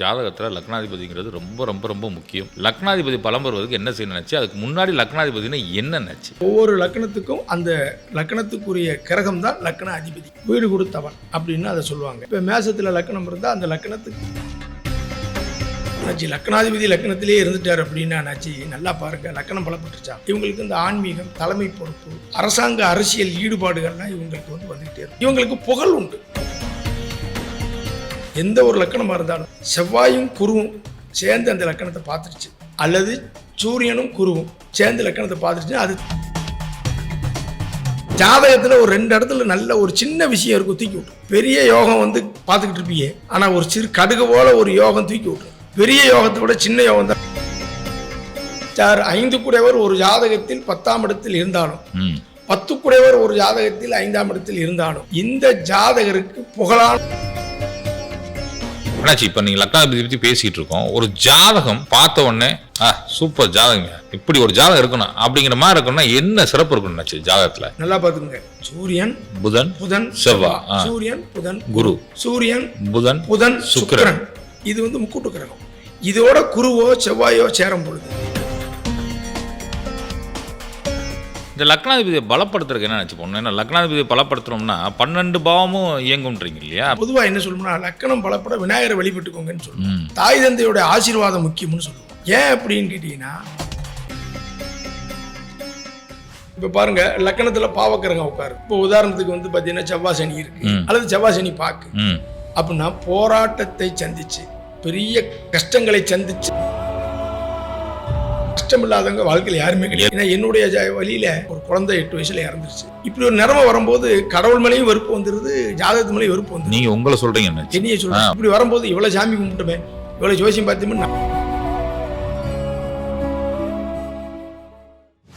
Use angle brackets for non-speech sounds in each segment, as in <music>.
ஜாதகத்தில் லக்னாதிபதிங்கிறது ரொம்ப ரொம்ப ரொம்ப முக்கியம். லக்னாதிபதி பலம் வருவதுக்கு என்ன செய்ய நினச்சி அதுக்கு முன்னாடி லக்னாதிபதினா என்ன நினச்சி? ஒவ்வொரு லக்கணத்துக்கும் அந்த லக்கணத்துக்குரிய கிரகம் தான் லக்கண அதிபதி வீடு கொடுத்தவன் அப்படின்னு அதை சொல்லுவாங்க. இப்போ மேசத்தில் லக்கணம் இருந்தால் அந்த லக்கணத்துக்கு லக்னாதிபதி லக்கணாதிபதி இருந்துட்டார் அப்படின்னா அண்ணாச்சி நல்லா பாருங்க லக்கணம் பலப்பட்டுச்சா இவங்களுக்கு இந்த ஆன்மீகம் தலைமை பொறுப்பு அரசாங்க அரசியல் ஈடுபாடுகள்லாம் இவங்களுக்கு வந்து வந்துகிட்டே இருக்கும் இவங்களுக்கு புகழ் உண்டு. எந்த ஒரு லக்கணமாக இருந்தாலும் செவ்வாயும் குருவும் சேர்ந்து அந்த லக்கணத்தை பார்த்துருச்சு. அல்லது சூரியனும் குருவும் சேர்ந்து லக்கணத்தை பார்த்துருச்சுன்னா அது ஜாதகத்தில் ஒரு ரெண்டு இடத்துல நல்ல ஒரு சின்ன விஷயம் இருக்கும் தூக்கி விட்டுரும். பெரிய யோகம் வந்து பார்த்துக்கிட்டு இருப்பீங்க. ஆனால் ஒரு சிறு கடுகு போல ஒரு யோகம் தூக்கி விட்டுரும். பெரிய யோகத்தை விட சின்ன யோகம் தான். சார் ஐந்து குடையவர் ஒரு ஜாதகத்தில் பத்தாம் இடத்தில் இருந்தாலும் பத்து குடையவர் ஒரு ஜாதகத்தில் ஐந்தாம் இடத்தில் இருந்தாலும் இந்த ஜாதகருக்கு புகழான அண்ணாச்சி இப்போ நீங்கள் லக்னாதிபதி பற்றி பேசிகிட்டு இருக்கோம் ஒரு ஜாதகம் பார்த்த உடனே ஆ சூப்பர் ஜாதகங்க. இப்படி ஒரு ஜாதகம் இருக்கணும். அப்படிங்கிற மாதிரி இருக்கணும்னா என்ன சிறப்பு இருக்கணும் ஜாதகத்தில்? நல்லா பார்த்துக்கோங்க. சூரியன் புதன் புதன் செவ்வாய், ஆ. சூரியன் புதன் குரு. சூரியன் புதன் புதன் சுக்கிரன். சுக்கிரன். இது வந்து முக்கூட்டு கிரகம். இதோட குருவோ செவ்வாயோ சேரும் பொழுது இந்த லக்னாதிபதியை பலப்படுத்துறதுக்கு என்ன நினச்சி போகணும் ஏன்னா லக்னாதிபதியை பலப்படுத்துறோம்னா பன்னெண்டு பாவமும் இயங்கும்ன்றீங்க இல்லையா? பொதுவா என்ன சொல்லணும்னா லக்கணம் பலப்பட விநாயகரை வழிபட்டுக்கோங்கன்னு சொல்லுவோம். ம். தாய் தந்தையோட ஆசீர்வாதம் முக்கியம்னு சொல்லுவோம். ஏன் அப்படின்னு கேட்டீங்கன்னா இப்போ பாருங்க லக்கணத்துல பாவக்கிரகம் உட்காரு. இப்போ உதாரணத்துக்கு வந்து பார்த்தீங்கன்னா செவ்வாய் சனி இருக்கு. அல்லது செவ்வாய் சனி பாக்கு. அப்படின்னா போராட்டத்தை சந்திச்சு பெரிய கஷ்டங்களை சந்திச்சு கஷ்டம் இல்லாதவங்க வாழ்க்கையில் யாருமே கிடையாது. ஏன்னா என்னுடைய வழியில ஒரு குழந்தை எட்டு வயசுல இறந்துருச்சு. இப்படி ஒரு நிலைமை வரும்போது கடவுள் மேலேயும் வெறுப்பு வந்துருது ஜாதகத்து மேலேயும் வெறுப்பு வந்துருது. நீங்கள் உங்களை அண்ணாச்சி. என்னைய சொல்றேன் இப்படி வரும்போது இவ்வளவு சாமி கும்பிட்டுமே இவ்வளவு ஜோசியம் பார்த்தோம்னா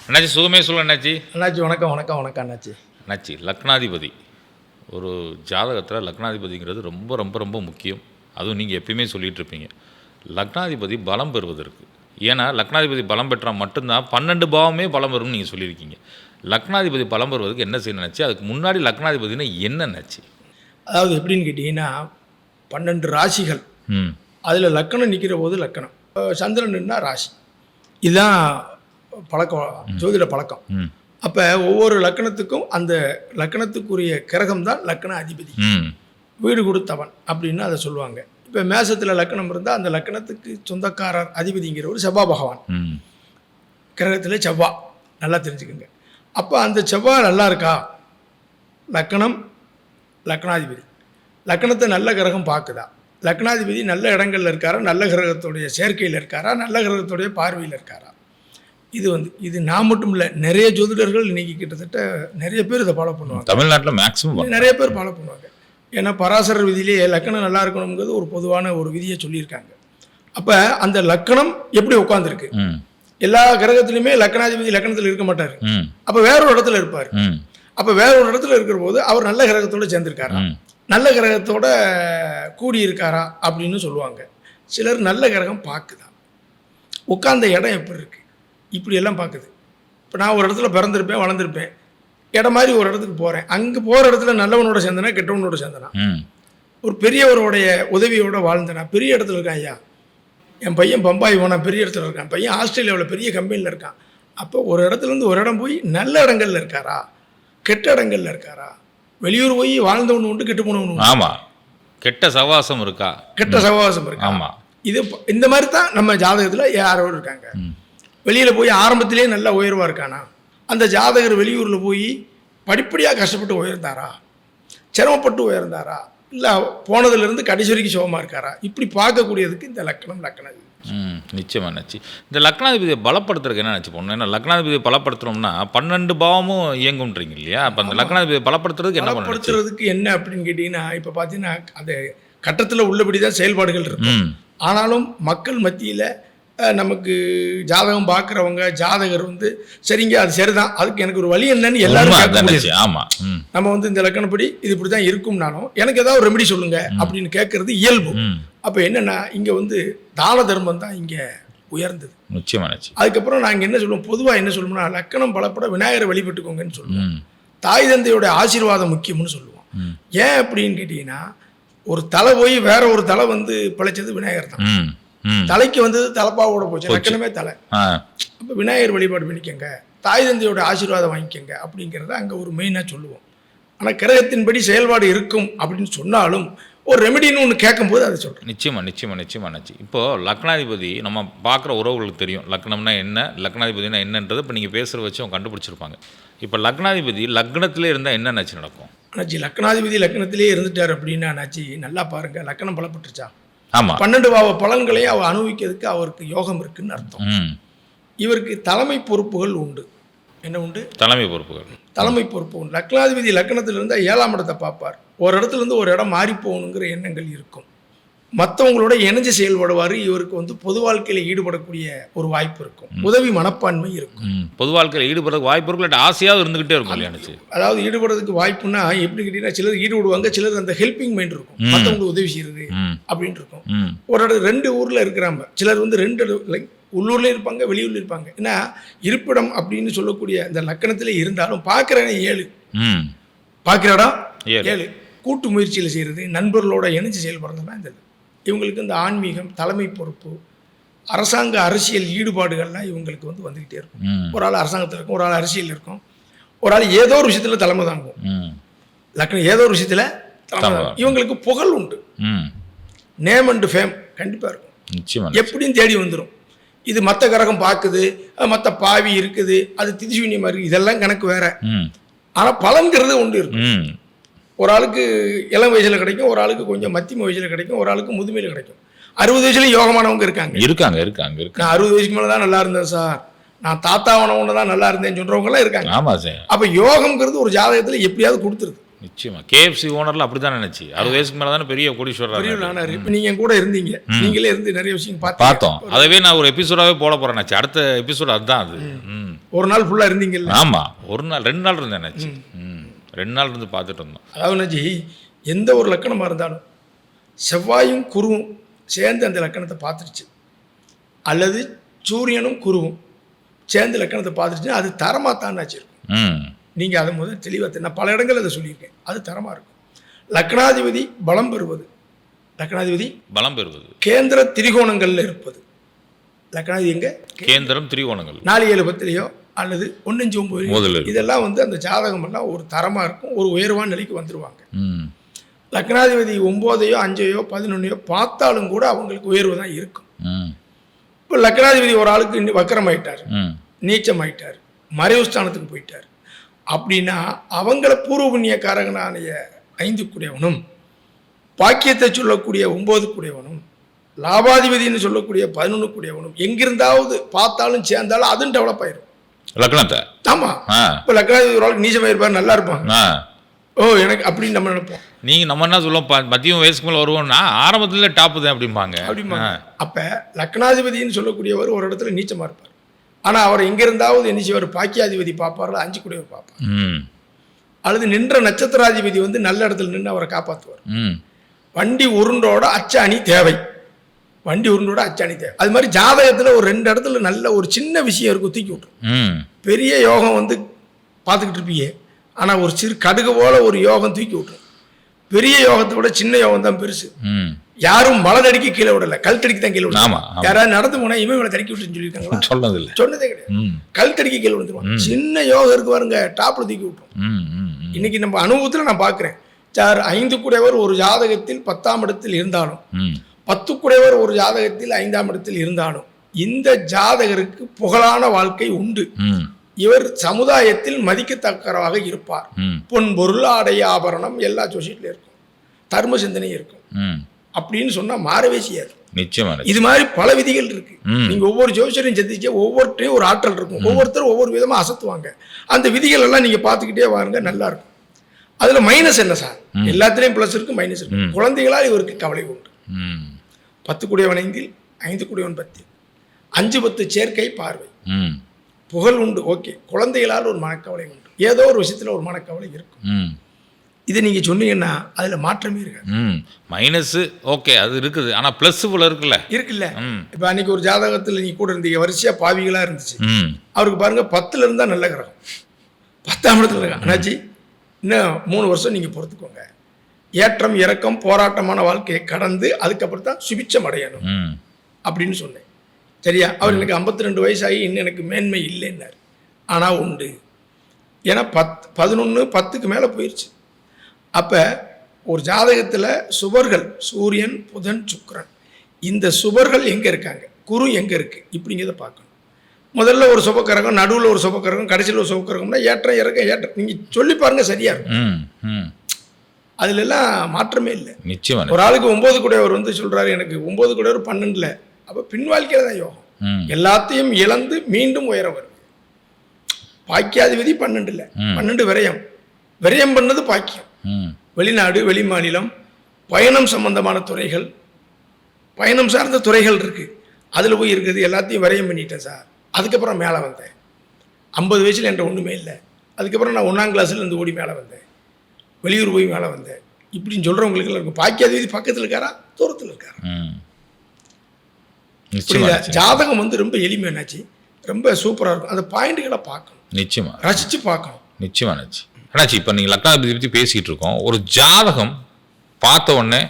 அண்ணாச்சி சுகமே சொல்ல அண்ணாச்சி. அண்ணாச்சி வணக்கம் வணக்கம் வணக்கம் அண்ணாச்சி. அண்ணாச்சி லக்னாதிபதி. ஒரு ஜாதகத்தில் லக்னாதிபதிங்கிறது ரொம்ப ரொம்ப ரொம்ப முக்கியம். அதுவும் நீங்கள் எப்பயுமே சொல்லிட்டு இருப்பீங்க. லக்னாதிபதி பலம் பெறுவதற்கு. ஏன்னா லக்னாதிபதி பலம் பெற்றால் மட்டும்தான் பன்னெண்டு பாவமே பலம் பெறும்னு நீங்கள் சொல்லியிருக்கீங்க. லக்னாதிபதி பலம் பெறுவதற்கு என்ன செய்ய நினச்சி அதுக்கு முன்னாடி லக்னாதிபதினா என்ன நினச்சி? அதாவது எப்படின்னு கேட்டீங்கன்னா பன்னெண்டு ராசிகள். அதில் லக்கணம் நிற்கிற போது லக்கணம். சந்திரன்னா ராசி. இதுதான் பழக்கம் ஜோதிட பழக்கம். அப்போ ஒவ்வொரு லக்கணத்துக்கும் அந்த லக்கணத்துக்குரிய கிரகம் தான் லக்கண அதிபதி வீடு கொடுத்தவன் அப்படின்னு அதை சொல்லுவாங்க. இப்போ மேசத்தில் லக்கணம் இருந்தால் அந்த லக்கணத்துக்கு சொந்தக்காரர் அதிபதிங்கிற ஒரு செவ்வா பகவான். கிரகத்தில் செவ்வாய் நல்லா தெரிஞ்சுக்கோங்க. அப்போ அந்த செவ்வாய் நல்லா இருக்கா? லக்கணம் லக்னாதிபதி லக்கணத்தை நல்ல கிரகம் பார்க்குதா லக்னாதிபதி நல்ல இடங்கள்ல இருக்காரா? நல்ல கிரகத்துடைய சேர்க்கையில் இருக்காரா? நல்ல கிரகத்துடைய பார்வையில் இருக்காரா? இது வந்து இது நான் மட்டும் இல்லை நிறைய ஜோதிடர்கள் இன்னைக்கு கிட்டத்தட்ட நிறைய பேர் இதை ஃபாலோ பண்ணுவாங்க. தமிழ்நாட்டில் மேக்ஸிமம் நிறைய பேர் ஃபாலோ பண்ணுவாங்க. ஏன்னா பராசரர் விதியிலேயே லக்கணம் நல்லா இருக்கணுங்கிறது ஒரு பொதுவான ஒரு விதியை சொல்லியிருக்காங்க. அப்போ அந்த லக்கணம் எப்படி உட்காந்துருக்கு எல்லா கிரகத்திலுமே லக்கணாதிபதி லக்கணத்தில் இருக்க மாட்டார். அப்போ வேற ஒரு இடத்துல இருப்பார். அப்போ வேற ஒரு இடத்துல இருக்கிற போது அவர் நல்ல கிரகத்தோட சேர்ந்திருக்காரா? நல்ல கிரகத்தோட கூடி இருக்காரா அப்படின்னு சொல்லுவாங்க. சிலர் நல்ல கிரகம் பார்க்குதா? உட்கார்ந்த இடம் எப்படி இருக்கு? இப்படி எல்லாம் பார்க்குது. இப்போ நான் ஒரு இடத்துல பிறந்திருப்பேன் வளர்ந்துருப்பேன். இடம் மாதிரி ஒரு இடத்துக்கு போகிறேன் அங்கே போகிற இடத்துல நல்லவனோட சேர்ந்தனா கெட்டவனோட சேர்ந்தனா. ஒரு பெரியவருடைய உதவியோட வாழ்ந்தனா. பெரிய இடத்துல இருக்கான் ஐயா. என் பையன் பம்பாய் போனான் பெரிய இடத்துல இருக்கான். பையன் ஆஸ்திரேலியாவில் பெரிய கம்பெனியில் இருக்கான். அப்போ ஒரு இடத்துலேருந்து ஒரு இடம் போய் நல்ல இடங்கள்ல இருக்காரா? கெட்ட இடங்கள்ல இருக்காரா? வெளியூர் போய் வாழ்ந்தவனு உண்டு கெட்டு போனவனு ஆமாம் கெட்ட சவாசம் இருக்கா? கெட்ட சகவாசம் இருக்கா? ஆமாம் இது இந்த மாதிரி தான் நம்ம ஜாதகத்தில் யாரோ இருக்காங்க. வெளியில் போய் ஆரம்பத்திலே நல்ல உயர்வாக இருக்கானா? அந்த ஜாதகர் வெளியூரில் போய் படிப்படியாக கஷ்டப்பட்டு உயர்ந்தாரா? சிரமப்பட்டு உயர்ந்தாரா? இல்லை போனதுலேருந்து கடைசி வரைக்கும் சுகமாக இருக்காரா? இப்படி பார்க்கக்கூடியதுக்கு இந்த லக்கணம் லக்கணம் ம் நிச்சயமா நினச்சி இந்த லக்னாதிபதியை பலப்படுத்துறதுக்கு என்ன நினச்சி போகணும் ஏன்னா லக்னாதிபதியை பலப்படுத்துறோம்னா பன்னெண்டு பாவமும் இயங்கும்ன்றீங்க இல்லையா? அப்போ அந்த லக்னாதிபதியை பலப்படுத்துறதுக்கு என்ன பலப்படுத்துறதுக்கு என்ன அப்படின்னு கேட்டிங்கன்னா இப்போ பார்த்தீங்கன்னா அந்த கட்டத்தில் உள்ளபடி தான் செயல்பாடுகள் இருக்கும். ஆனாலும் மக்கள் மத்தியில் நமக்கு ஜாதகம் பார்க்குறவங்க ஜாதகர் வந்து சரிங்க அது சரிதான். அதுக்கு எனக்கு ஒரு வழி என்னன்னு எல்லாரும் உண்மை கேட்க அதான் முடியாது. நிச்சயம். ஆமா. ம். நம்ம வந்து இந்த லக்கணப்படி இது இப்படி தான் இருக்கும்னாலும் எனக்கு ஏதாவது ஒரு ரெமெடி சொல்லுங்க அப்படின்னு கேட்கறது இயல்பு. அப்போ என்னன்னா இங்கே வந்து தான தர்மம் தான் இங்கே உயர்ந்தது. நிச்சயமா நினச்சி அதுக்கப்புறம் நாங்கள் என்ன சொல்லுவோம்? பொதுவாக என்ன சொல்லுவோம்னா லக்கணம் பலப்பட விநாயகரை வழிபட்டுக்கோங்கன்னு சொல்லுவோம். தாய் தந்தையோட ஆசீர்வாதம் முக்கியம்னு சொல்லுவோம். ஏன் அப்படின்னு கேட்டிங்கன்னா ஒரு தலை போய் வேற ஒரு தலை வந்து பிழைச்சது விநாயகர் தான். தலைக்கு வந்தது தலைப்பாவோட போச்சு. லக்கணமே தலை. அப்போ விநாயகர் வழிபாடு பண்ணிக்கங்க. தாய் தந்தையோட ஆசீர்வாதம் வாங்கிக்கங்க அப்படிங்கிறத அங்கே ஒரு மெயினாக சொல்லுவோம். ஆனால் கிரகத்தின்படி செயல்பாடு இருக்கும் அப்படின்னு சொன்னாலும் ஒரு ரெமெடின்னு ஒன்று கேட்கும்போது அதை சொல்கிறேன் நிச்சயமா நிச்சயமா நிச்சயமா நினச்சி இப்போது லக்னாதிபதி நம்ம பார்க்குற உறவுகளுக்கு தெரியும். லக்னம்னா என்ன லக்னாதிபதினா என்னன்றது இப்போ நீங்கள் பேசுகிற வச்சு அவங்க கண்டுபிடிச்சிருப்பாங்க. இப்போ லக்னாதிபதி லக்னத்திலே இருந்தால் என்ன நச்சு நடக்கும்? அண்ணாச்சி லக்னாதிபதி லக்னத்திலே இருந்துட்டார் அப்படின்னா அண்ணாச்சி நல்லா பாருங்க. லக்னம் பலப்பட்டுருச்சா? ஆமாம் பன்னெண்டு பாவ பலன்களையும் அவர் அனுபவிக்கிறதுக்கு அவருக்கு யோகம் இருக்குன்னு அர்த்தம். இவருக்கு தலைமை பொறுப்புகள் உண்டு. என்ன உண்டு? தலைமை பொறுப்புகள். தலைமை பொறுப்பு உண்டு. லக்னாதிபதி லக்னத்தில் இருந்தால் ஏழாம் இடத்தை பார்ப்பார். ஒரு இடத்துல இருந்து ஒரு இடம் மாறி போகணுங்கிற எண்ணங்கள் இருக்கும். மற்றவங்களோட இணைஞ்சு செயல்படுவார். இவருக்கு வந்து பொது வாழ்க்கையில் ஈடுபடக்கூடிய ஒரு வாய்ப்பு இருக்கும். உதவி மனப்பான்மை இருக்கும். பொது வாழ்க்கையில் ஈடுபடுறதுக்கு வாய்ப்பு இருக்கு ஆசையாவது இருந்துகிட்டே இருக்கும் நினச்சி அதாவது ஈடுபடுறதுக்கு வாய்ப்புன்னா எப்படி கேட்டீங்கன்னா சிலர் ஈடுபடுவாங்க சிலர் அந்த ஹெல்பிங் மைண்ட் இருக்கும். மற்றவங்களுக்கு உதவி செய்யறது அப்படின்னு இருக்கும். ஒரு இடம் ரெண்டு ஊரில் இருக்கிறாங்க. சிலர் வந்து ரெண்டு லைக் உள்ளூர்லேயும் இருப்பாங்க வெளியூர்ல இருப்பாங்க. ஏன்னா இருப்பிடம் அப்படின்னு சொல்லக்கூடிய அந்த லக்கணத்தில் இருந்தாலும் பார்க்குற ஏழு. பார்க்குற இடம் ஏழு. கூட்டு முயற்சியில் செய்கிறது நண்பர்களோட இணைஞ்சு செயல்படுறதுலாம் இந்த. இவங்களுக்கு இந்த ஆன்மீகம் தலைமை பொறுப்பு அரசாங்க அரசியல் ஈடுபாடுகள்லாம் இவங்களுக்கு வந்து வந்துக்கிட்டே இருக்கும். ஒரு ஆள் அரசாங்கத்தில் இருக்கும் ஒரு ஆள் அரசியல் இருக்கும். ஒரு ஆள் ஏதோ ஒரு விஷயத்தில் தலைமை தாங்கும். லக்னம் ஏதோ ஒரு விஷயத்தில் தலைமை இவங்களுக்கு புகழ் உண்டு. நேம் அண்ட் ஃபேம் கண்டிப்பாக இருக்கும். எப்படியும் தேடி வந்துடும் இது மற்ற கிரகம் பார்க்குது மற்ற பாவி இருக்குது அது திதிசூன்யமாக இருக்குது இதெல்லாம் கணக்கு வேற. ஆனால் பலன்கிறது ஒன்று இருக்கும். ஒரு ஆளுக்கு இளம் வயசில் கிடைக்கும் ஒரு ஆளுக்கு கொஞ்சம் மத்தியம வயசில் கிடைக்கும் ஒரு ஆளுக்கு முதுமையில் கிடைக்கும். அறுபது வயசுல யோகமானவங்க இருக்காங்க. இருக்காங்க இருக்காங்க இருக்காங்க. நான் அறுபது வயசுக்கு மேலே தான் நல்லா இருந்தேன் சார். நான் தாத்தாவனவன தான் நல்லா இருந்தேன்னு சொல்கிறவங்களாம் இருக்காங்க. ஆமாம் சார். அப்போ யோகம்ங்கிறது ஒரு ஜாதகத்தில் எப்படியாவது கொடுத்துருது. நிச்சயமா. கேஎஃப்சி ஓனர்ல அப்படி தான் நினைச்சு. அறுபது வயசுக்கு மேலே தானே பெரிய கோடீஸ்வரர் பெரிய இப்போ நீங்கள் கூட இருந்தீங்க. நீங்களே இருந்து நிறைய விஷயம் பார்த்து பார்த்தோம். அதவே நான் ஒரு எபிசோடாவே போட போறேன் நினைச்சு. அடுத்த எபிசோட் அதுதான் அது. ஒரு நாள் ஃபுல்லாக இருந்தீங்கல்ல? ஆமா. ஒரு நாள் ரெண்டு நாள் இருந்தேன் நினைச்சு. ரெண்டு நாள் இருந்து பார்த்துட்டு இருந்தோம். அதாவது எந்த ஒரு லக்கணமாக இருந்தாலும் செவ்வாயும் குருவும் சேர்ந்து அந்த லக்கணத்தை பார்த்துருச்சு. அல்லது சூரியனும் குருவும் சேர்ந்து லக்கணத்தை பார்த்துருச்சுன்னா அது தரமாக தான் இருக்கும். ம். நீங்கள் அதை முதல் தெளிவாக நான் பல இடங்கள் அதை சொல்லியிருக்கேன். அது தரமாக இருக்கும். லக்னாதிபதி பலம் பெறுவது. லக்னாதிபதி பலம் பெறுவது. கேந்திர திரிகோணங்களில் இருப்பது. லக்னாதிபதி எங்கே? கேந்திரம் திரிகோணங்கள். நாலு ஏழு பத்துலையோ? அல்லது ஒன்னஞ்சு ஒம்பது. இதெல்லாம் வந்து அந்த ஜாதகம் எல்லாம் ஒரு தரமாக இருக்கும் ஒரு உயர்வான நிலைக்கு வந்துருவாங்க. ம். லக்னாதிபதி ஒம்போதையோ அஞ்சையோ பதினொன்னையோ பார்த்தாலும் கூட அவங்களுக்கு உயர்வு தான் இருக்கும். இப்போ லக்னாதிபதி ஒரு ஆளுக்கு இன்னும் வக்கரமாயிட்டார் ம். நீச்சமாயிட்டார் மறைவு ஸ்தானத்துக்கு போயிட்டார். அப்படின்னா அவங்கள பூர்வ புண்ணியக்காரகனான ஐந்து கூடியவனும் பாக்கியத்தை சொல்லக்கூடிய ஒன்பது கூடியவனும் லாபாதிபதினு சொல்லக்கூடிய பதினொன்று கூடியவனும் எங்கிருந்தாவது பார்த்தாலும் சேர்ந்தாலும் அதுவும் டெவலப் ஆயிரும். லக்னத்தை? ஆமாம் ஆ. இப்போ லக்னாதிபதி ஒரு ஆளுக்கு நீச்சமாக இருப்பார் நல்லா இருப்பாங்க ஆ. ஓ எனக்கு அப்படின்னு நம்ம நினைப்போம். நீங்க நம்ம என்ன சொல்லுவோம்? மதியம் வயசுக்கு மேலே வருவோம்னா ஆரம்பத்துல டாப்பு தான் அப்படிம்பாங்க. அப்படிம்பாங்க. அப்போ லக்னாதிபதினு சொல்லக்கூடியவர் ஒரு இடத்துல நீச்சமாக இருப்பார். ஆனால் அவர் எங்கிருந்தாவது என்ன செய்வார்? பாக்கியாதிபதி பார்ப்பார் அஞ்சு கூடியவர் பார்ப்பார். ம். அல்லது நின்ற நட்சத்திராதிபதி வந்து நல்ல இடத்துல நின்று அவரை காப்பாற்றுவார் ம். வண்டி உருண்டோட அச்சாணி தேவை. வண்டி உருண்டோட அச்சாணி தேவை அது மாதிரி ஜாதகத்தில் ஒரு ரெண்டு இடத்துல நல்ல ஒரு சின்ன விஷயம் இருக்கும் தூக்கி விட்டுரும். பெரிய யோகம் வந்து பார்த்துக்கிட்டு இருப்பீங்க. ஆனால் ஒரு சிறு கடுகு போல ஒரு யோகம் தூக்கி விட்டுரும். பெரிய யோகத்தை விட சின்ன யோகம் தான் பெருசு. யாரும் மலை தடிக்க கீழே விடல. கல் தடிக்க தான் கீழே விடல. ஆமா, ஆமா. யாராவது நடந்து போனா இவன் இவனை தடிக்க விட்டுன்னு சொல்லியிருக்காங்களா? <laughs> சொன்னதில்லை. சொன்னதே கிடையாது. கல் தடிக்க கீழே விழுந்துருவான். சின்ன யோகம் இருக்கு பாருங்க டாப்ல தூக்கி விட்டுரும். இன்னைக்கு நம்ம அனுபவத்தில் நான் பார்க்குறேன். சார் ஐந்து குடையவர் ஒரு ஜாதகத்தில் பத்தாம் இடத்தில் இருந்தாலும் ம் பத்து குடையவர் ஒரு ஜாதகத்தில் ஐந்தாம் இடத்தில் இருந்தாலும் இந்த ஜாதகருக்கு புகழான வாழ்க்கை உண்டு. இவர் சமுதாயத்தில் மதிக்கத்தக்கவராக இருப்பார். பொன் பொருள் ஆடை ஆபரணம் எல்லா சொசைட்டிலும் இருக்கும். தர்ம சிந்தனை இருக்கும். அப்படின்னு சொன்னா மாறவே செய்யாது. நிச்சயமா இது மாதிரி பல விதிகள் இருக்கு. நீங்க ஒவ்வொரு ஜோசியரையும் சந்திச்சு ஒவ்வொருத்தையும் ஒரு ஆற்றல் இருக்கும். ஒவ்வொருத்தரும் ஒவ்வொரு விதமா அசத்துவாங்க. அந்த விதிகள் எல்லாம் நீங்க பார்த்துக்கிட்டே வாருங்க நல்லா இருக்கும். அதுல மைனஸ் என்ன சார்? எல்லாத்துலயும் ப்ளஸ் இருக்கு மைனஸ் இருக்கு. குழந்தைகளால் இவருக்கு கவலை உண்டு. பத்து குடியவன் ஐந்தில் ஐந்து குடியவன் பத்தில். அஞ்சு பத்து சேர்க்கை பார்வை. ம். புகழ் உண்டு ஓகே. குழந்தைகளால் ஒரு மனக்கவலை உண்டு. ஏதோ ஒரு விஷயத்துல ஒரு மனக்கவலை இருக்கும். ம். இதை நீங்க சொன்னீங்கன்னா அதுல மாற்றமே இருக்காது. ம். மைனஸு ஓகே அது இருக்குது. ஆனால் ப்ளஸ் இவ்வளோ இருக்குல்ல? இருக்குல்ல. இப்போ அன்னைக்கு ஒரு ஜாதகத்தில் நீ கூட இருந்தீங்க வரிசையா பாவிகளா இருந்துச்சு. அவருக்கு பாருங்க பத்துல இருந்தா நல்ல கிரகம். பத்தாம் இடத்துல இருக்கான். அண்ணாச்சி இன்னும் மூணு வருஷம் நீங்க பொறுத்துக்கோங்க. ஏற்றம் இறக்கம் போராட்டமான வாழ்க்கையை கடந்து அதுக்கப்புறம் தான் சுபிச்சம் அடையணும் அப்படின்னு சொன்னேன். சரியா? அவர் எனக்கு 52 ரெண்டு வயசாகி இன்னும் எனக்கு மேன்மை இல்லைன்னார். ஆனால் உண்டு. ஏன்னா பத் பதினொன்று பத்துக்கு மேலே போயிடுச்சு அப்போ ஒரு ஜாதகத்தில் சுபர்கள் சூரியன் புதன் சுக்கிரன். இந்த சுபர்கள் எங்கே இருக்காங்க? குரு எங்கே இருக்குது இப்படிங்கிறத பார்க்கணும். முதல்ல ஒரு சுபக்கரகம் நடுவில் ஒரு சுபக்கரகம் கடைசியில் ஒரு சுபக்கரகம்னா ஏற்றம் இறக்கம் ஏற்றம். நீங்கள் சொல்லி பாருங்கள் சரியாக இருக்கும். அதுல எல்லாம் மாற்றமே இல்லை. நிச்சயமா ஒரு ஆளுக்கு ஒன்பது கூடையவர் வந்து சொல்றாரு எனக்கு ஒன்பது கூடையவர் பன்னெண்டுல. அப்போ பின் வாழ்க்கையில தான் யோகம். எல்லாத்தையும் இழந்து மீண்டும் உயர வருது பாக்கியாதிபதி பன்னெண்டுல. பன்னெண்டு விரயம். விரயம் பண்ணது பாக்கியம். வெளிநாடு வெளி மாநிலம் பயணம் சம்பந்தமான துறைகள் பயணம் சார்ந்த துறைகள் இருக்கு. அதில் போய் இருக்குது எல்லாத்தையும் விரயம் பண்ணிட்டேன் சார். அதுக்கப்புறம் மேலே வந்தேன். ஐம்பது வயசில் என்கிட்ட ஒன்றுமே இல்லை. அதுக்கப்புறம் நான் ஒன்றாம் கிளாஸ்லேருந்து ஓடி மேலே வந்தேன். வெளியூர் போய் மேலே வந்தேன். இப்படின்னு சொல்கிறவங்களுக்கு இருக்கும் பாக்கியாதிபதி பக்கத்தில் இருக்காரா? தூரத்தில் இருக்காரா? புரியுதா. ஜாதகம் வந்து ரொம்ப எளிமையானாச்சு ரொம்ப சூப்பராக இருக்கும். அந்த பாயிண்ட்டுகளை பார்க்கணும். நிச்சயமா. ரசித்து பார்க்கணும். நிச்சயமா நிச்சயம். அண்ணாச்சி இப்போ நீங்கள் லக்னாதிபதி பற்றி பேசிக்கிட்டு இருக்கோம். ஒரு ஜாதகம் பார்த்த உடனே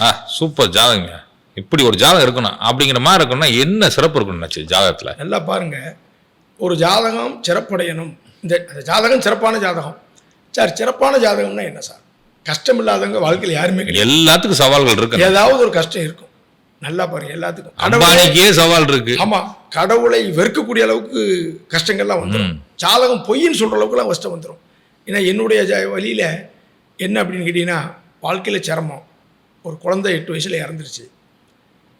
ஆ சூப்பர் ஜாதகங்க. இப்படி ஒரு ஜாதகம் இருக்கணும். அப்படிங்கிற மாதிரி இருக்கணும்னா என்ன சிறப்பு இருக்கணும்னாச்சு ஜாதகத்தில்? நல்லா பாருங்க. ஒரு ஜாதகம் சிறப்படையணும். இந்த அந்த ஜாதகம் சிறப்பான ஜாதகம். சார் சிறப்பான ஜாதகம்னா என்ன சார்? கஷ்டம் இல்லாதவங்க வாழ்க்கையில் யாருமே கிடையாது. எல்லாத்துக்கும் சவால்கள் இருக்கு. ஏதாவது ஒரு கஷ்டம் இருக்கும். நல்லா பாருங்க எல்லாத்துக்கும். அம்பானிக்கே சவால் இருக்கு. ஆமா கடவுளை வெறுக்கக்கூடிய அளவுக்கு கஷ்டங்கள்லாம் வந்துடும் ஜாதகம் பொய்ன்னு சொல்ற அளவுக்குலாம் கஷ்டம் வந்துடும் ஏன்னா என்னுடைய ஜ- வழியில என்ன அப்படின்னு கேட்டீங்கன்னா வாழ்க்கையில சிரமம். ஒரு குழந்தை எட்டு வயசுல இறந்துருச்சு.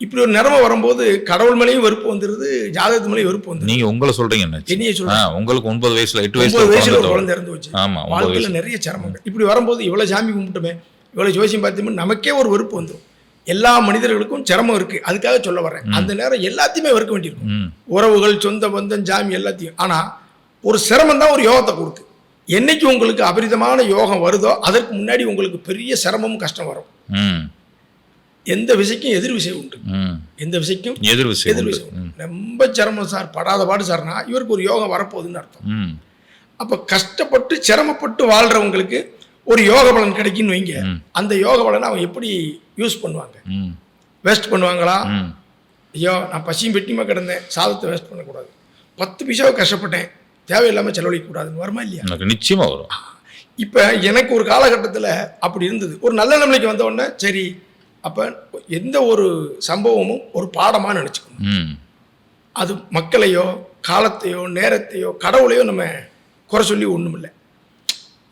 இப்படி ஒரு நிலைமை வரும்போது கடவுள் மேலேயும் வெறுப்பு வந்துடுது ஜாதகத்து மேலேயும் வெறுப்பு வந்துடுது நீங்க உங்களை சொல்றீங்க என்னைய சொல்றேன் உங்களுக்கு ஒன்பது வயசுல எட்டு ஒரு வயசுல குழந்தை இறந்து வச்சு ஆமா வாழ்க்கையில வயசு. நிறைய சிரமங்கள். இப்படி வரும்போது இவ்வளவு சாமி கும்பிட்டுமே இவ்வளவு ஜோசியம் பார்த்தோம்னா நமக்கே ஒரு வெறுப்பு வந்துடும் எல்லா மனிதர்களுக்கும் சிரமம் இருக்கு. அதுக்காக சொல்ல வர்றேன். அந்த நேரம் எல்லாத்தையுமே வெறுக்க வேண்டியிருக்கும். உறவுகள் சொந்த பந்தம் ஜாமி எல்லாத்தையும். ஆனா ஒரு சிரமம் தான் ஒரு யோகத்தை கொடுக்கு. என்னைக்கு உங்களுக்கு அபரிதமான யோகம் வருதோ அதற்கு முன்னாடி உங்களுக்கு பெரிய சிரமமும் கஷ்டம் வரும். எந்த விசைக்கும் எதிர் விசை உண்டு. எந்த விசைக்கும் எதிர் விஷயம் எதிர். விசை உண்டு. ரொம்ப சிரமம் சார் படாத பாடு சார்னா இவருக்கு ஒரு யோகம் வரப்போகுதுன்னு அர்த்தம். அப்போ கஷ்டப்பட்டு சிரமப்பட்டு வாழ்றவங்களுக்கு ஒரு யோக பலன் கிடைக்குன்னு வைங்க. அந்த யோக பலனை அவங்க எப்படி யூஸ் பண்ணுவாங்க? வேஸ்ட் பண்ணுவாங்களா? ஐயோ நான் பசியும் பெட்டியுமா கிடந்தேன். சாதத்தை வேஸ்ட் பண்ணக்கூடாது. பத்து பைசாவை கஷ்டப்பட்டேன். தேவையில்லாமல் செலவழிக்கக்கூடாதுன்னு வருமா இல்லையா? எனக்கு நிச்சயமா வரும். இப்போ எனக்கு ஒரு காலகட்டத்தில் அப்படி இருந்தது. ஒரு நல்ல நிலைமைக்கு வந்த உடனே சரி அப்போ எந்த ஒரு சம்பவமும் ஒரு பாடமாக நினச்சிக்கணும். அது மக்களையோ காலத்தையோ நேரத்தையோ கடவுளையோ நம்ம குறை சொல்லி ஒன்றும் இல்லை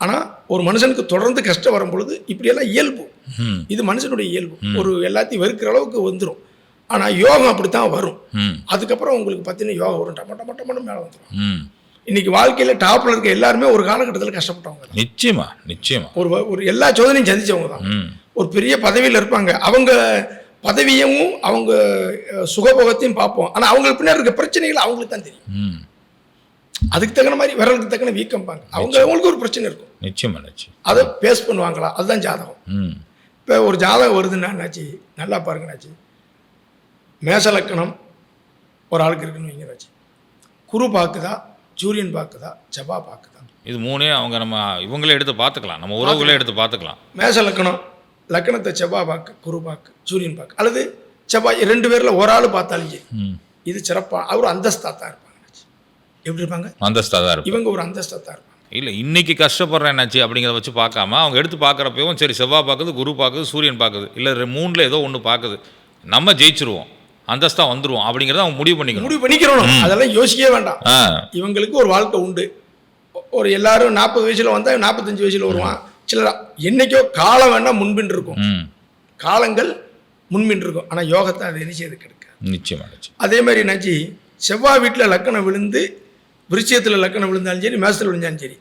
ஆனால் ஒரு மனுஷனுக்கு தொடர்ந்து கஷ்டம் வரும் பொழுது இப்படியெல்லாம் இயல்பு. இது மனுஷனுடைய இயல்பு. ஒரு எல்லாத்தையும் வெறுக்கிற அளவுக்கு வந்துடும் ஆனால் யோகம் அப்படித்தான் வரும். அதுக்கப்புறம் உங்களுக்கு பார்த்தீங்கன்னா யோகம் வரும். டம டம டமன்னு மேலே வந்துடும் இன்னைக்கு வாழ்க்கையில் டாப்பில் இருக்க எல்லாருமே ஒரு காலகட்டத்தில் கஷ்டப்பட்டவங்க நிச்சயமா நிச்சயமா. ஒரு ஒரு எல்லா சோதனையும் சந்திச்சவங்க தான். ஒரு பெரிய பதவியில் இருப்பாங்க. அவங்க பதவியையும் அவங்க சுகபோகத்தையும் பார்ப்போம். ஆனால் அவங்களுக்கு பின்னாடி இருக்க பிரச்சனைகள் அவங்களுக்கு தான் தெரியும். ம். அதுக்கு தகுந்த மாதிரி விரலுக்கு தக்கன வீக்கம்பாங்க அவங்க அவங்களுக்கு ஒரு பிரச்சனை இருக்கும். நிச்சயமா நிச்சயம். அதை பேஸ் பண்ணுவாங்களா? அதுதான் ஜாதகம். ம். இப்போ ஒரு ஜாதகம் வருதுன்னா என்னாச்சு? நல்லா மேச லக்கணம் ஒரு ஆளுக்கு இருக்குன்னு வைங்க என்னாச்சு? குரு பார்க்குதா? சூரியன் பார்க்குதா? செவ்வாய் பார்க்குதா? இது மூணே அவங்க நம்ம இவங்களே எடுத்து பார்த்துக்கலாம். நம்ம உறவுகளே எடுத்து பார்த்துக்கலாம். மேச லக்கணம் லக்கணத்தை செவ்வாய் பார்க்கு குரு பார்க்கு சூரியன் பார்க்கு அல்லது செவ்வாய் ரெண்டு பேரில் ஒரு ஆள் ம். இது சிறப்பாக அவர் அந்தஸ்தாக தான் இருப்பாங்க. எப்படி இருப்பாங்க? அந்தஸ்தாக தான் இவங்க ஒரு அந்தஸ்தாக தான் இருப்பாங்க. இல்லை இன்னைக்கு கஷ்டப்படுறேன் என்னாச்சு அப்படிங்கிறத வச்சு பார்க்காம அவங்க எடுத்து பார்க்குறப்பவும் சரி செவ்வாய் பார்க்குது குரு பார்க்குது சூரியன் பார்க்குது. இல்லை மூணில் ஏதோ ஒன்று பார்க்குது. நம்ம ஜெயிச்சிருவோம். அந்தஸ்தாக வந்துருவோம் அப்படிங்கிறத அவங்க முடிவு பண்ணிக்கணும். முடிவு பண்ணிக்கிறோம் அதெல்லாம் யோசிக்கவே வேண்டாம். இவங்களுக்கு ஒரு வாழ்க்கை உண்டு. ஒரு எல்லாரும் நாற்பது வயசில் வந்தால் நாற்பத்தஞ்சு வயசில் வருவான். சிலர். என்னைக்கோ காலம் வேணால் முன்பின் இருக்கும் காலங்கள் முன்பின் இருக்கும் ஆனால் யோகத்தை அதை என்ன செய்து கெடுக்காது நிச்சயமா நிச்சயம். அதே மாதிரி என்னாச்சு? செவ்வாய் வீட்டில் லக்கணம் விழுந்து விருச்சியத்தில் லக்கணம் விழுந்தாலும் சரி மேசத்தில் விழுந்தாலும் சரி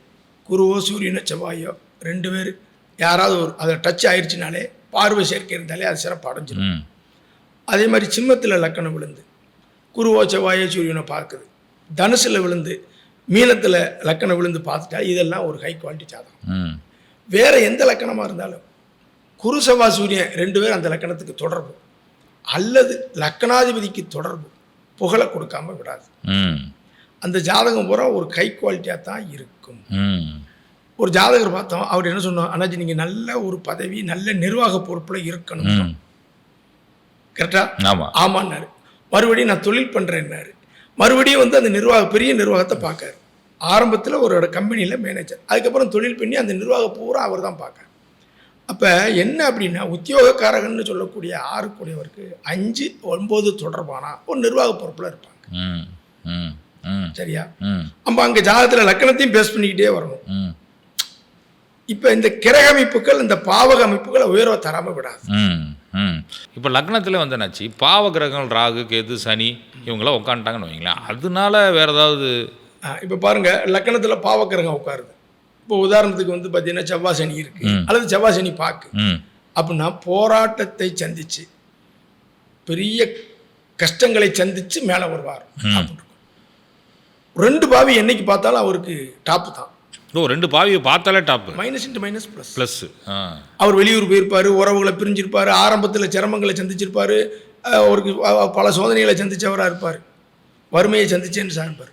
குருவோ சூரியனோ செவ்வாயோ ரெண்டு பேர் யாராவது ஒரு அதை டச் ஆயிடுச்சுனாலே பார்வை சேர்க்கை இருந்தாலே அது சிறப்பு அடைஞ்சிடும் அதே மாதிரி சிம்மத்தில் லக்கணம் விழுந்து குருவோ செவ்வாயோ சூரியனோ பார்க்குது. தனுசில் விழுந்து மீனத்தில் லக்கணம் விழுந்து பார்த்துட்டா இதெல்லாம் ஒரு ஹை குவாலிட்டி ஜாதகம். ம். வேற எந்த லக்கணமாக இருந்தாலும் குரு செவ்வாய் சூரியன் ரெண்டு பேரும் அந்த லக்கணத்துக்கு தொடர்பு. அல்லது லக்கணாதிபதிக்கு தொடர்பு. புகழை கொடுக்காம விடாது. ம். அந்த ஜாதகம் பூரா ஒரு கை குவாலிட்டியாக தான் இருக்கும். ஒரு ஜாதகர் பார்த்தோம் அவர் என்ன சொன்னோம் அண்ணாச்சி நீங்கள் நல்ல ஒரு பதவி நல்ல நிர்வாக பொறுப்பில் இருக்கணும். கரெக்டாக ஆமாம் ஆமான்னாரு. மறுபடியும் நான் தொழில் பண்ணுறேன்னாரு மறுபடியும் வந்து அந்த நிர்வாக பெரிய நிர்வாகத்தை பார்க்காரு. ஆரம்பத்தில் ஒரு கம்பெனியில் மேனேஜர் அதுக்கப்புறம் தொழில் பண்ணி அந்த நிர்வாக பூரா அவர் தான் பார்க்காரு அப்போ என்ன அப்படின்னா உத்தியோகக்காரகன்னு சொல்லக்கூடிய ஆறு கூடியவருக்கு அஞ்சு ஒன்பது தொடர்பானா ஒரு நிர்வாக பொறுப்பில் இருப்பாங்க. ம் ம் ம். சரியா? நம்ம அங்கே ஜாதகத்தில் லக்கணத்தையும் பேஸ் பண்ணிக்கிட்டே வரணும். ம். இப்போ இந்த கிரக அமைப்புகள் இந்த பாவக அமைப்புகளை உயர்வை தராமல் விடாது. ம் ம். இப்போ லக்னத்தில் வந்து என்னாச்சு பாவ கிரகங்கள் ராகு கேது சனி இவங்களாம் உட்காந்துட்டாங்கன்னு வைங்களேன் அதனால வேற ஏதாவது இப்போ பாருங்க லக்கணத்தில் பாவக்கிரகம் உட்காருது. இப்போ உதாரணத்துக்கு வந்து பார்த்தீங்கன்னா செவ்வாய் சனி இருக்கு. அல்லது செவ்வாய் சனி பாக்கு. அப்படின்னா போராட்டத்தை சந்திச்சு பெரிய கஷ்டங்களை சந்திச்சு மேலே வருவார். ரெண்டு பாவி என்னைக்கு பார்த்தாலும் அவருக்கு டாப்பு தான். ஓ ரெண்டு பாவியை பார்த்தாலே top minus into minus plus plus அவர் வெளியூர் போயிருப்பார் உறவுகளை பிரிஞ்சிருப்பார் ஆரம்பத்தில் சிரமங்களை சந்திச்சிருப்பார் அவருக்கு பல சோதனைகளை சந்திச்சவராக இருப்பார். வறுமையை சந்திச்சேன்னு சார்பார்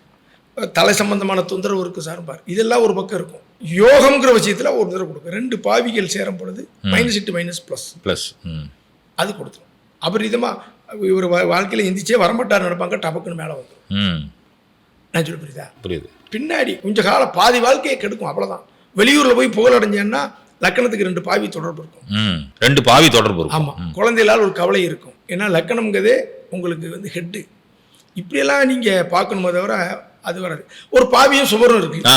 தலை சம்பந்தமான தொந்தரவு இருக்கு சார்பார் இதெல்லாம் ஒரு பக்கம் இருக்கும். யோகம்ங்கிற விஷயத்தில் ஒரு தடவை கொடுக்கும். ரெண்டு பாவிகள் சேரும் பொழுது minus into minus plus plus அது கொடுத்துரும். அபரிதமாக இவர் வாழ்க்கையில் எந்திரிச்சே வரமாட்டார் நடப்பாங்க டபக்குன்னு மேலே வந்துடும் ம். நான் சொல்ல புரியுதா? புரியுது. பின்னாடி கொஞ்ச காலம் பாதி வாழ்க்கையை கெடுக்கும் அவ்வளோதான் வெளியூரில் போய் புகழ் அடைஞ்சேன்னா லக்கணத்துக்கு ரெண்டு பாவி தொடர்பு இருக்கும். ம். ரெண்டு பாவி தொடர்பு இருக்கும். ஆமாம் குழந்தைகளால் ஒரு கவலை இருக்கும். ஏன்னா லக்கணம்ங்கிறதே உங்களுக்கு வந்து ஹெட்டு இப்படியெல்லாம் நீங்கள் பார்க்கணுமே தவிர அது வராது. ஒரு பாவியும் சுவரும் இருக்கு. ஆ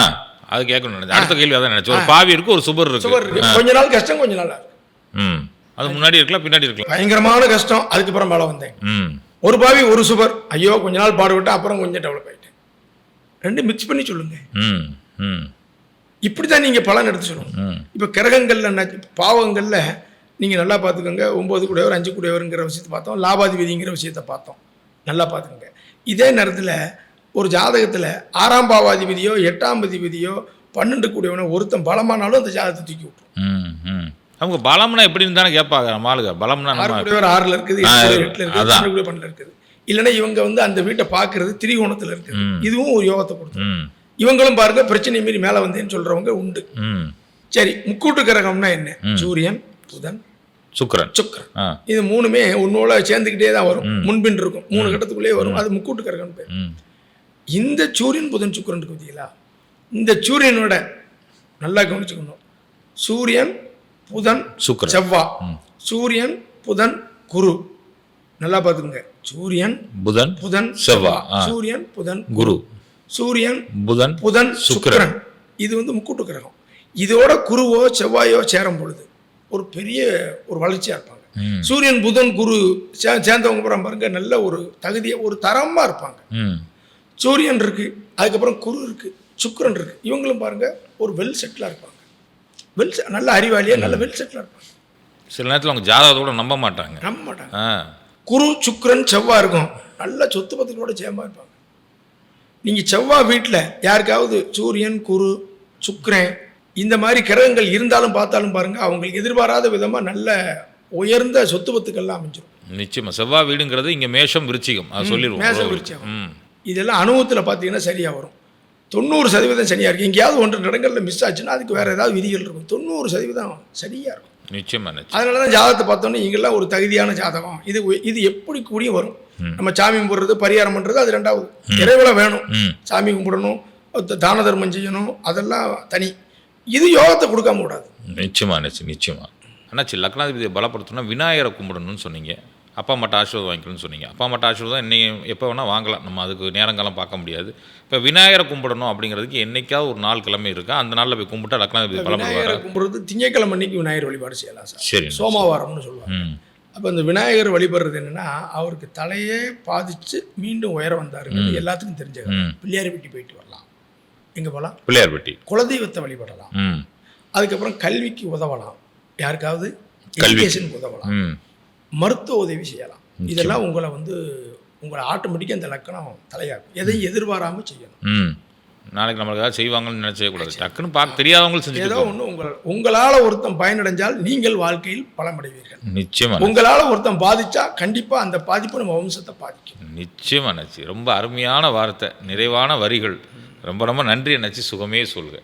அது கேட்கணும் அடுத்த கேள்வி அதான் நினைச்சேன். ஒரு பாவி இருக்கு ஒரு சுபர் சுவர் இருக்கு. இருக்கு கொஞ்ச நாள் கஷ்டம் கொஞ்ச நாள் ம். அது முன்னாடி இருக்கலாம் பின்னாடி இருக்கலாம். பயங்கரமான கஷ்டம். அதுக்கப்புறம் மேலே வந்தேன். ம். ஒரு பாவி ஒரு சுவர் ஐயோ கொஞ்ச நாள் பாடுபட்டு அப்புறம் கொஞ்சம் டெவலப் ஆயிட்டேன். ரெண்டு மிக்ஸ் பண்ணி சொல்லுங்க. ம் ம். இப்படி தான் நீங்கள் பலன் எடுத்து சொல்லணும். இப்போ கிரகங்கள்ல பாவங்களில் நீங்கள் நல்லா பார்த்துக்கோங்க. ஒம்பது கூடையவர் அஞ்சு கூடையவருங்கிற விஷயத்தை பார்த்தோம். லாபாதிபதிங்கிற விஷயத்தை பார்த்தோம். நல்லா பார்த்துக்கோங்க. இதே நேரத்தில் ஒரு ஜாதகத்தில் ஆறாம் பாவாதிபதியோ எட்டாம் அதிபதியோ பன்னெண்டு கூடியவனோ ஒருத்தன் பலமானாலும் அந்த ஜாதகத்தை தூக்கி விட்டுரும். அவங்க பலம்னா எப்படின்னு தானே கேட்பாங்க நம்ம ஆளுங்க. பலம்னா கூடியவர் ஆறில் இருக்குது எட்டில் இருக்குது பன்னெண்டு இருக்குது. இல்லைன்னா இவங்க வந்து அந்த வீட்டை பார்க்கறது திரிகோணத்தில் இருக்குது. இதுவும் ஒரு யோகத்தை கொடுத்துரும் ம். இவங்களும் பாருங்க பிரச்சனை மீறி மேலே வந்தேன்னு சொல்றவங்க உண்டு. சரி முக்கூட்டு கிரகம்னா என்ன? சூரியன் புதன் சுக்கிரன். சுக்கிரன். இது மூணுமே உன்னோட சேர்ந்துக்கிட்டே தான் வரும். முன்பின் இருக்கும். மூணு கட்டத்துக்குள்ளேயே வரும். அது முக்கூட்டு கரகன் பேர். இந்த சூரியன் புதன் சுக்கிரன் இருக்கு பார்த்தீங்களா இந்த சூரியனோட நல்லா கவனிச்சுக்கணும். சூரியன் புதன் சுக்கிரன். செவ்வாய் சூரியன் புதன் குரு. நல்லா பார்த்துக்கோங்க. சூரியன் புதன் புதன் செவ்வாய், ஆ. சூரியன் புதன் குரு. சூரியன் புதன் புதன் சுக்கிரன். இது வந்து முக்கூட்டு கிரகம். இதோட குருவோ செவ்வாயோ சேரும் பொழுது ஒரு பெரிய ஒரு வளர்ச்சியாக இருப்பாங்க. சூரியன் புதன் குரு சேர்ந்தவங்க பாருங்க நல்ல ஒரு தகுதியை ஒரு தரமாக இருப்பாங்க. சூரியன் இருக்கு அதுக்கப்புறம் குரு இருக்கு சுக்கிரன் இருக்கு. இவங்களும் பாருங்க ஒரு வெல் செட்டிலாக இருப்பாங்க. வெல் நல்ல அறிவாளியாக நல்ல வெல் செட்டிலாக இருப்பாங்க. சில நேரத்தில் அவங்க ஜாதகத்தோட நம்ப மாட்டாங்க. நம்ப மாட்டாங்க. குரு சுக்கிரன் செவ்வாய் இருக்கும். நல்ல சொத்து பத்துக்களோட சேமா இருப்பாங்க. நீங்கள் செவ்வாய் வீட்டில் யாருக்காவது சூரியன் குரு சுக்கிரன் இந்த மாதிரி கிரகங்கள் இருந்தாலும் பார்த்தாலும் பாருங்க அவங்களுக்கு எதிர்பாராத விதமாக நல்ல உயர்ந்த சொத்து பத்துக்கள்லாம் அமைஞ்சிரும். நிச்சயமா. செவ்வாய் வீடுங்கிறது இங்க மேஷம் விருச்சிகம். அது சொல்லிடுவோம். மேஷம். விருச்சிகம். இதெல்லாம் அனுபவத்தில் பார்த்தீங்கன்னா சரியாக வரும். தொண்ணூறு சதவீதம் சரியாக இருக்குது எங்கேயாவது ஒன்று இடங்களில் மிஸ் ஆச்சுன்னா அதுக்கு வேறு ஏதாவது விதிகள் இருக்கும். தொண்ணூறு சதவீதம் சரியாக இருக்கும். நிச்சயமா நிச்சயம். அதனால தான் ஜாதகத்தை பார்த்தோன்னே இங்கெல்லாம் ஒரு தகுதியான ஜாதகம். இது இது எப்படி கூடி வரும்? நம்ம சாமி கும்பிடுறது பரிகாரம் பண்ணுறது அது ரெண்டாவது. இறைவனை வேணும். சாமி கும்பிடணும் தான தர்மம் செய்யணும் அதெல்லாம் தனி. இது யோகத்தை கொடுக்காம கூடாது நிச்சயமா நிச்சயம் நிச்சயமா. அண்ணாச்சி லக்னாதிபதியை பலப்படுத்தணும்னா விநாயகரை கும்பிடணும்னு சொன்னீங்க. அப்பா அம்மாட்ட ஆசீர்வாதம் வாங்கிக்கணும்னு சொன்னீங்க. அப்பா அம்மாட்ட ஆசீர்வாதம் இன்னைக்கு எப்போ வேணால் வாங்கலாம். நம்ம அதுக்கு நேரங்காலம் பார்க்க முடியாது. இப்போ விநாயகரை கும்பிடணும் அப்படிங்கிறதுக்கு என்னைக்காவது ஒரு நாள் கிழமை இருக்கா? அந்த நாளில் போய் கும்பிட்டா லக்னாதிபதி பலப்படுவாரா கும்பிடுறது திங்கக்கிழமை அன்னைக்கு விநாயகர் வழிபாடு செய்யலாம் சார். சரி. சோமவாரம்னு சொல்லுவாங்க. அப்போ இந்த விநாயகர் வழிபடுறது என்னன்னா அவருக்கு தலையே பாதிச்சு மீண்டும் உயர வந்தாருங்கிறது எல்லாத்துக்கும் தெரிஞ்சது ம். பிள்ளையார் வெட்டி போயிட்டு வரலாம். எங்கே போகலாம்? பிள்ளையார்பட்டி குலதெய்வத்தை வழிபடலாம். அதுக்கப்புறம் கல்விக்கு உதவலாம். யாருக்காவது. எஜுகேஷனுக்கு உதவலாம். மருத்துவ உதவி செய்யலாம். இதெல்லாம் உங்களை வந்து உங்களை ஆட்டோமேட்டிக்காக அந்த லக்கணம் தலையாகும் எதையும் எதிர்பாராமல் செய்யணும். நாளைக்கு நம்மளுக்கு ஏதாவது செய்வாங்கன்னு நினைச்சே கூடாது. டக்குன்னு பார்க்க தெரியாதவங்களும் செஞ்சுட்டு ஏதோ ஒன்று உங்கள் உங்களால் ஒருத்தன் பயனடைஞ்சால் நீங்கள் வாழ்க்கையில் பலமடைவீர்கள். நிச்சயமா உங்களால் ஒருத்தன் பாதிச்சா கண்டிப்பாக அந்த பாதிப்பு நம்ம வம்சத்தை பாதிக்கும். நிச்சயமா நச்சு ரொம்ப அருமையான வார்த்தை நிறைவான வரிகள். ரொம்ப ரொம்ப நன்றி நச்சு. சுகமே சொல்க.